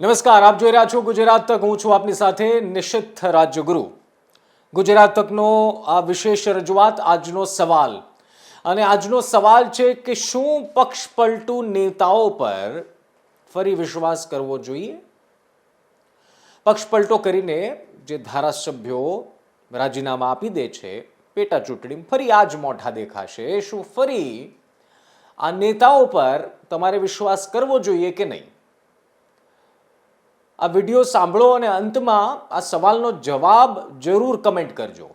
નમસ્કાર, આપ જોઈ રહ્યા છો ગુજરાત તક. હું છું આપની સાથે નિશિત રાજ્યગુરુ. ગુજરાત તકનો આ વિશેષ રજૂઆત, આજનો સવાલ. અને આજનો સવાલ છે કે શું પક્ષ પલટુ નેતાઓ પર ફરી વિશ્વાસ કરવો જોઈએ? પક્ષ પલટો કરીને જે ધારાસભ્યો રાજીનામા આપી દે છે, પેટા ચૂંટણી ફરી આ જ મોઢા દેખાશે. શું ફરી આ નેતાઓ પર તમારે વિશ્વાસ કરવો જોઈએ કે નહીં? આ વીડિયો સાંભળો અને અંતમાં આ સવાલનો જવાબ જરૂર કમેન્ટ કરજો.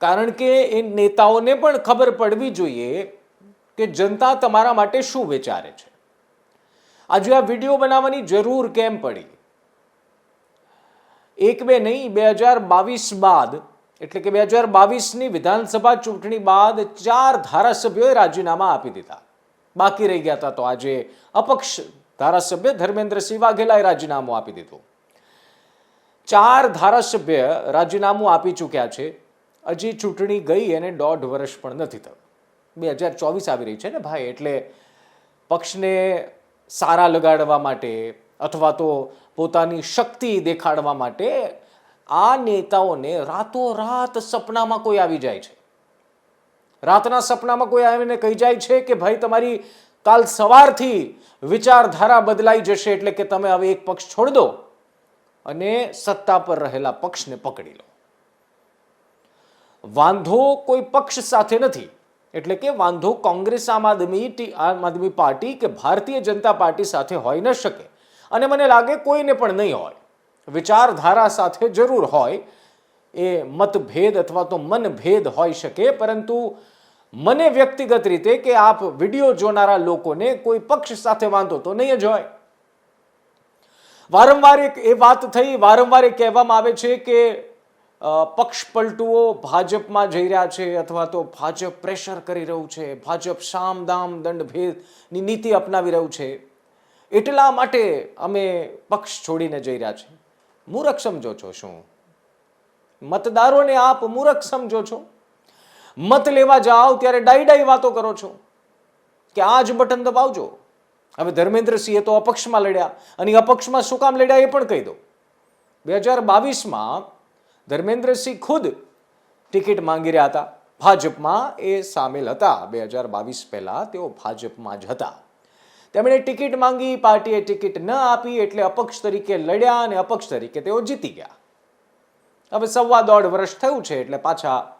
કારણ કે એ નેતાઓને પણ ખબર પડવી જોઈએ કે જનતા તમારા માટે શું વિચારે છે. આજે આ વીડિયો બનાવવાની જરૂર કેમ પડી? એક બે નહીં, બે હજાર બાવીસ બાદ, એટલે કે બે હજાર બાવીસની વિધાનસભા ચૂંટણી બાદ ચાર ધારાસભ્યોએ રાજીનામા આપી દીધા. બાકી રહી ગયા હતા તો આજે અપક્ષ ધારાસભ્ય ધર્મેન્દ્રસિંહ વાઘેલાએ રાજીનામું આપી દીધું. ચાર ધારાસભ્ય રાજીનામું આપી ચૂક્યા છે. હજી ચૂંટણી ગઈ અને દોઢ વર્ષ પણ નથી થયું. બે હજાર ચોવીસ આવી રહી છે ને ભાઈ, એટલે પક્ષને સારા લગાડવા માટે અથવા તો પોતાની શક્તિ દેખાડવા માટે આ નેતાઓને રાતોરાત સપનામાં કોઈ આવી જાય છે. રાતના સપનામાં કોઈ આવીને કહી જાય છે કે, ભાઈ, તમારી કાલ સવારથી વિચારધારા બદલાઈ જશે એટલે કે તમે હવે એક પક્ષ છોડ દો અને સત્તા પર રહેલા પક્ષને પકડી લો. વાંધો કોઈ પક્ષ સાથે નથી. એટલે કે વાંધો કોંગ્રેસ, આમ આદમી આમ આદમી પાર્ટી કે ભારતીય જનતા પાર્ટી સાથે હોઈ ન શકે. અને મને લાગે કોઈને પણ નહીં હોય. વિચારધારા સાથે જરૂર હોય. એ મતભેદ અથવા તો મનભેદ હોઈ શકે, પરંતુ મને વ્યક્તિગત રીતે કે આપ વીડિયો જોનારા લોકોને કોઈ પક્ષ સાથે વાંધો તો નહીં જ હોય. વારંવાર એક એ વાત થઈ, વારંવાર એ કહેવામાં આવે છે કે પક્ષ પલટુઓ ભાજપમાં જઈ રહ્યા છે અથવા તો ભાજપ પ્રેશર કરી રહ્યું છે, ભાજપ સામ દામ દંડ ભેદની નીતિ અપનાવી રહ્યું છે. એટલા માટે અમે પક્ષ છોડીને જઈ રહ્યા છે. મૂરખ સમજો છો શું? મતદારોને આપ મૂરખ સમજો છો? મત લેવા જાઓ ત્યારે ડાઈ ડાઈ વાતો કરો છો. કે આ જ બટન દબાવજો. હવે ધર્મેન્દ્રસિંહે તો અપક્ષમાં લડ્યા અને અપક્ષમાં શું કામ લડ્યા એ પણ કહી દો. બે હજાર બાવીસમાં ધર્મેન્દ્રસિંહ ખુદ ટિકિટ માંગી રહ્યા હતા. ભાજપમાં એ સામેલ હતા. બે હજાર બાવીસ પહેલાં તેઓ ભાજપમાં જ હતા. તેમણે ટિકિટ માંગી, પાર્ટીએ ટિકિટ ન આપી એટલે અપક્ષ તરીકે લડ્યા અને અપક્ષ તરીકે તેઓ જીતી ગયા. હવે સવા દોઢ વર્ષ થયું છે એટલે પાછા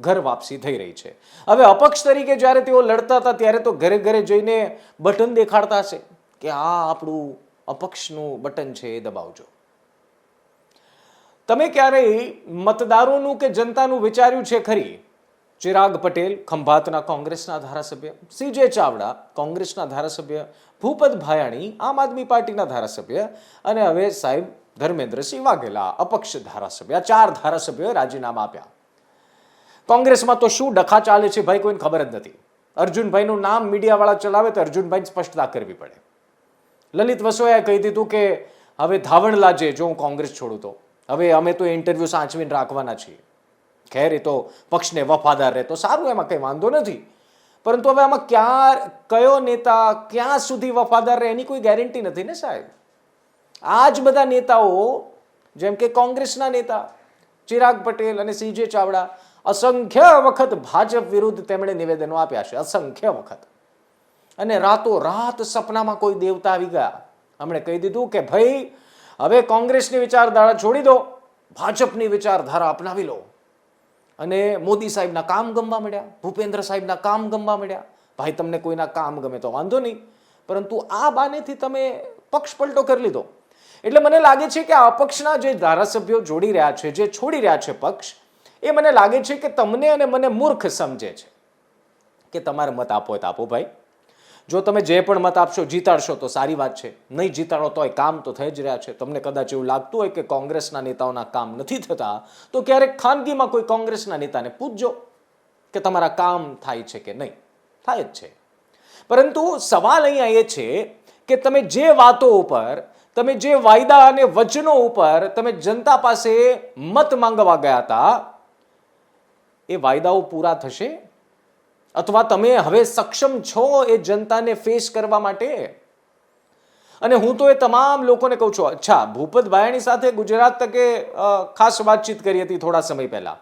ઘર વાપસી થઈ રહી છે. હવે અપક્ષ તરીકે જ્યારે તેઓ લડતા હતા, ત્યારે તો ઘરે ઘરે જઈને બટન દેખાડતા હશે કે આ આપણું અપક્ષનું બટન છે, એ દબાવજો. તમે ક્યારેય મતદારોનું કે જનતાનું વિચાર્યું છે ખરી? ચિરાગ પટેલ, ખંભાતના કોંગ્રેસના ધારાસભ્ય, સીજે ચાવડા, કોંગ્રેસના ધારાસભ્ય, ભૂપત ભાયાણી, આમ આદમી પાર્ટીના ધારાસભ્ય અને હવે સાહેબ ધર્મેન્દ્રસિંહ વાઘેલા, અપક્ષ ધારાસભ્ય ચાર ધારાસભ્યોએ રાજીનામા આપ્યા. કોંગ્રેસમાં તો શું ડખા ચાલે છે ભાઈ કોઈને ખબર જ નથી. અર્જુનભાઈનું નામ મીડિયાવાળા ચલાવે તો અર્જુનભાઈને સ્પષ્ટતા કરવી પડે. લલિત વસોયાએ કહી દીધું કે, હવે ધાવણ લાજે જો હું કોંગ્રેસ છોડું તો. હવે અમે તો ઇન્ટરવ્યૂ સાચવીને રાખવાના છીએ. ખેર, એ તો પક્ષને વફાદાર રહે તો સારું, એમાં કંઈ વાંધો નથી. પરંતુ હવે આમાં ક્યાં કયો નેતા ક્યાં સુધી વફાદાર રહે એની કોઈ ગેરંટી નથી ને સાહેબ. આ જ બધા નેતાઓ, જેમ કે કોંગ્રેસના નેતા, ચિરાગ પટેલ અને સીજે ચાવડા અસંખ્ય વખત ભાજપ વિરુદ્ધ તેમણે નિવેદનો આપ્યા છે. અસંખ્ય વખત. અને રાતો રાત સપનામાં કોઈ દેવતા આવી ગયા. હમણે કહી દીધું કે, ભાઈ, હવે કોંગ્રેસની વિચારધારા છોડી દો. ભાજપની વિચારધારા અપનાવી લો. અને મોદી સાહેબના કામ ગમવા મળ્યા ભૂપેન્દ્ર સાહેબના કામ ગમવા મળ્યા ભાઈ, તમને કોઈના કામ ગમે તો વાંધો નહીં. પરંતુ આ બાનેથી તમે પક્ષ પલટો કરી લીધો. એટલે મને લાગે છે કે આ અપક્ષના જે ધારાસભ્યો જોડી રહ્યા છે, જે છોડી રહ્યા છે પક્ષ એ મને લાગે છે કે તમને અને મને મૂર્ખ સમજે છે કે તમારે મત આપો તો આપો ભાઈ. જો તમે જે પણ મત આપશો, જીતાડશો તો સારી વાત છે. નહીં જીતાડો તોય કામ તો થઈ જ રહ્યા છે. તમને કદાચ એવું લાગતું હોય કે કોંગ્રેસના નેતાઓના કામ નથી થતા, તો ક્યારેક ખાનગીમાં કોઈ કોંગ્રેસના નેતાને પૂછજો કે તમારા કામ થાય છે કે નહીં. થાય જ છે. પરંતુ સવાલ અહીંયા એ છે કે તમે જે વાતો ઉપર, તમે જે વાયદા અને વચનો ઉપર તમે જનતા પાસે મત માંગવા ગયા હતા એ વાયદાઓ પૂરા થશે? અથવા તમે હવે સક્ષમ છો એ જનતાને ફેસ કરવા માટે? અને હું તો એ તમામ લોકોને કહું છું, અચ્છા, ભૂપત ભાયાણી સાથે ગુજરાત તકે ખાસ વાતચીત કરી હતી થોડા સમય પહેલા.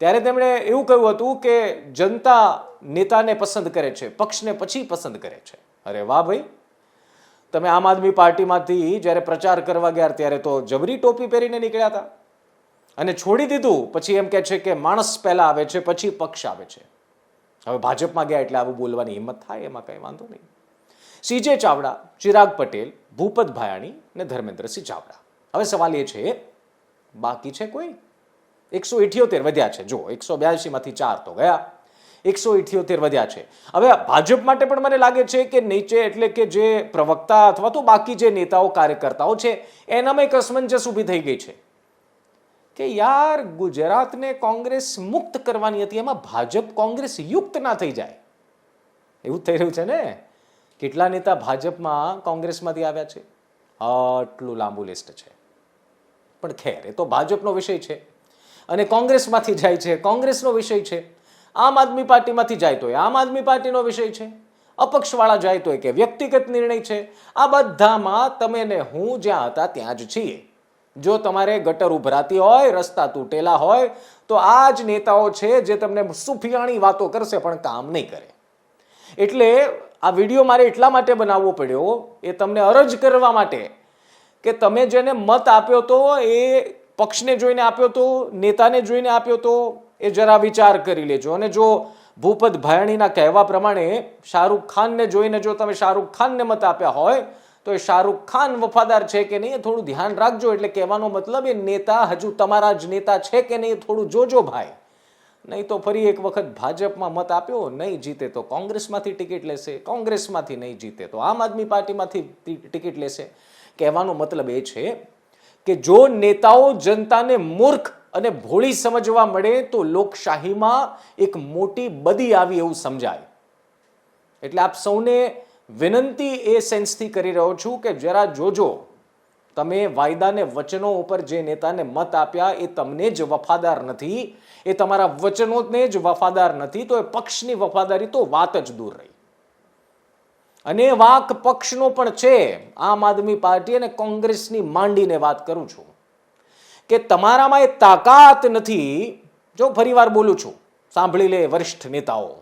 ત્યારે તેમણે એવું કહ્યું હતું કે જનતા નેતાને પસંદ કરે છે, પક્ષને પછી પસંદ કરે છે. અરે વાહ ભાઈ! તમે આમ આદમી પાર્ટીમાંથી જ્યારે પ્રચાર કરવા ગયા ત્યારે તો જબરી ટોપી પહેરીને નીકળ્યા હતા. અને છોડી દીધું, પછી એમ કહે છે કે માણસ પહેલાં આવે છે, પછી પક્ષ આવે છે. હવે ભાજપમાં ગયા એટલે આવું બોલવાની હિંમત થાય, એમાં કંઈ વાંધો નહીં. સીજે ચાવડા, ચિરાગ પટેલ, ભૂપત ભાયાણી અને ધર્મેન્દ્રસિંહ ચાવડા. હવે સવાલ એ છે, બાકી છે કોઈ? એકસો ઇઠ્યોતેર વધ્યા છે. જો, એકસો બ્યાસીમાંથી ચાર તો ગયા. એકસો ઇઠ્યોતેર વધ્યા છે. હવે ભાજપ માટે પણ મને લાગે છે કે નીચે એટલે કે જે પ્રવક્તા અથવા તો બાકી જે નેતાઓ, કાર્યકર્તાઓ છે, એનામાં એક અસમંજસ ઊભી થઈ ગઈ છે. કે યાર ગુજરાતને કોંગ્રેસ મુક્ત કરવાની હતી, એમાં ભાજપ કોંગ્રેસ યુક્ત ના થઈ જાય. એવું થઈ રહ્યું છે ને? કેટલા નેતા ભાજપમાં કોંગ્રેસમાંથી આવ્યા છે? આટલું લાંબુ લિસ્ટ છે. પણ ખેર, એ તો ભાજપનો વિષય છે. અને કોંગ્રેસમાંથી જાય છે, કોંગ્રેસનો વિષય છે. આમ આદમી પાર્ટીમાંથી જાય તો એ આમ આદમી પાર્ટીનો વિષય છે. અપક્ષવાળા જાય તો એ કે વ્યક્તિગત નિર્ણય છે. આ બધામાં તમે ને હું જ્યાં હતા ત્યાં જ છીએ. જો તમારે ગટર ઉભરાતી હોય, રસ્તા તૂટેલા હોય, તો આ જ નેતાઓ છે જે તમને સુફિયાણી વાતો કરશે, પણ કામ નહીં કરે. એટલે આ વીડિયો મારે એટલા માટે બનાવવો પડ્યો, એ તમને અરજ કરવા માટે કે તમે જેને મત આપ્યો તો, એ પક્ષને જોઈને આપ્યો તો, નેતાને જોઈને આપ્યો તો, એ જરા વિચાર કરી લેજો. અને જો ભૂપત ભાયણીના કહેવા પ્રમાણે શાહરૂખ ખાનને જોઈને જો તમે શાહરૂખ ખાનને મત આપ્યા હોય તો એ શાહરૂખ ખાન વફાદાર છે કે નહીં એ થોડું ધ્યાન રાખજો. એટલે કહેવાનો મતલબ એ નેતા હજુ તમારા જ નેતા છે કે નહીં એ થોડું જોજો ભાઈ. નહીં તો ફરી એક વખત ભાજપમાં મત આપ્યો, નહીં જીતે તો કોંગ્રેસમાંથી ટિકિટ લેશે, કોંગ્રેસમાંથી નહીં જીતે તો આમ આદમી પાર્ટીમાંથી ટિકિટ લેશે. કહેવાનો મતલબ એ છે કે જો નેતાઓ જનતાને મૂર્ખ અને ભોળી સમજવા મળે તો લોકશાહીમાં એક મોટી બદી આવી એવું સમજાય. એટલે આપ સૌને વિનંતી એ સેન્સથી કરી રહ્યો છું કે જરા જોજો, તમે વાયદાને વચનો ઉપર જે નેતાને મત આપ્યા એ તમને જ વફાદાર નથી, એ તમારા વચનોને જ વફાદાર નથી, તો એ પક્ષની વફાદારી તો વાત જ દૂર રહી. અને વાક પક્ષનો પણ છે, આમ આદમી પાર્ટી અને કોંગ્રેસની માંડીને વાત કરું છું, કે તમારામાં એ તાકાત નથી, જો ફરીવાર બોલું છું, સાંભળી લે વરિષ્ઠ નેતાઓ.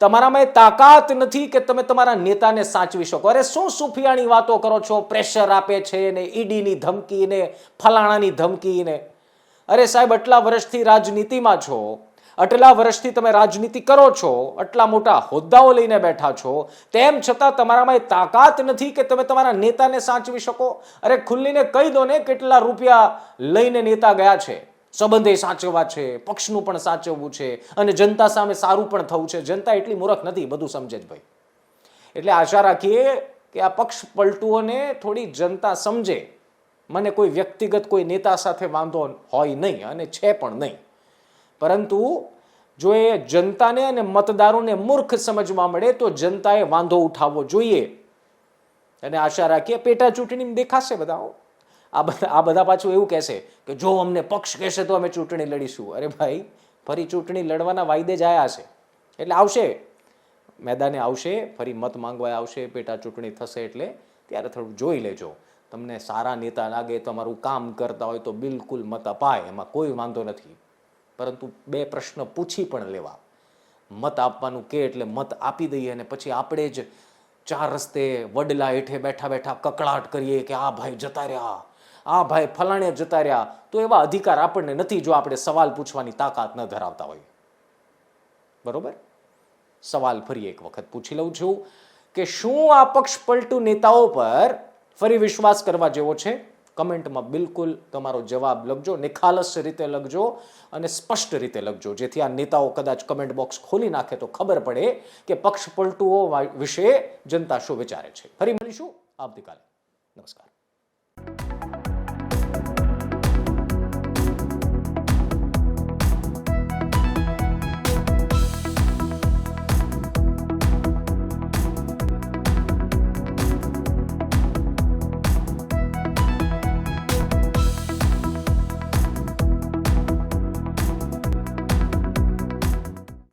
તમારામાં એ તાકાત નથી કે તમે તમારા નેતાને સાચવી શકો. અરે શું સુફિયાણી વાતો કરો છો? પ્રેશર આપે છે ને ઈડીની ધમકી ને ફલાણાની ધમકી ને. અરે સાહેબ, આટલા વર્ષથી રાજનીતિમાં છો. આટલા વર્ષથી તમે રાજનીતિ કરો છો. આટલા મોટા હોદ્દાઓ લઈને બેઠા છો. તેમ છતાં તમારામાં એ તાકાત નથી કે તમે તમારા નેતાને સાચવી શકો. અરે ખુલ્લીને કહી દો ને કેટલા રૂપિયા લઈને નેતા ગયા છે. સંબંધે સાચવવા છે, પક્ષનું પણ સાચવવું છે અને જનતા સામે સારું પણ થવું છે. જનતા એટલી મૂર્ખ નથી, બધું સમજે જ ભાઈ એટલે આશા રાખીએ કે આ પક્ષ પલટુઓને થોડી જનતા સમજે. મને કોઈ વ્યક્તિગત, કોઈ નેતા સાથે વાંધો હોય નહીં અને છે પણ નહીં. પરંતુ જો એ જનતાને અને મતદારોને મૂર્ખ સમજવા મળે, તો જનતાએ વાંધો ઉઠાવવો જોઈએ. અને આશા રાખીએ પેટા ચૂંટણીમાં દેખાશે બધા. આ બધા આ બધા પાછું એવું કહેશે કે જો અમને પક્ષ કહેશે તો અમે ચૂંટણી લડીશું. અરે ભાઈ, ફરી ચૂંટણી લડવાના વાયદે જ આવ્યા છે એટલે આવશે. મેદાને આવશે, ફરી મત માંગવા આવશે, પેટા ચૂંટણી થશે એટલે ત્યારે થોડું જોઈ લેજો. તમને સારા નેતા લાગે, તમારું કામ કરતા હોય તો બિલકુલ મત અપાય, એમાં કોઈ વાંધો નથી. પરંતુ બે પ્રશ્ન પૂછી પણ લેવા. મત આપવાનું કે એટલે મત આપી દઈએ અને પછી આપણે જ ચાર રસ્તે વડલા હેઠે બેઠા બેઠા કકળાટ કરીએ કે આ ભાઈ જતા રહ્યા. આ ભાઈ ફલાણે જતા રહ્યા તો એવા અધિકાર આપણને નથી જો આપણે સવાલ પૂછવાની તાકાત ન ધરાવતા હોય. બરોબર? સવાલ ફરી એક વખત પૂછી લઉં છું કે શું આ પક્ષ પલટુ નેતાઓ પર ફરી વિશ્વાસ કરવા જેવો છે? કમેન્ટમાં બિલકુલ તમારો જવાબ લખજો, નિખાલસ રીતે લખજો અને સ્પષ્ટ રીતે લખજો. જેથી આ નેતાઓ કદાચ કમેન્ટ બોક્સ ખોલી નાખે તો ખબર પડે કે પક્ષ પલટુઓ વિશે જનતા શું વિચારે છે. ફરી મળીશું આવતીકાલે. નમસ્કાર.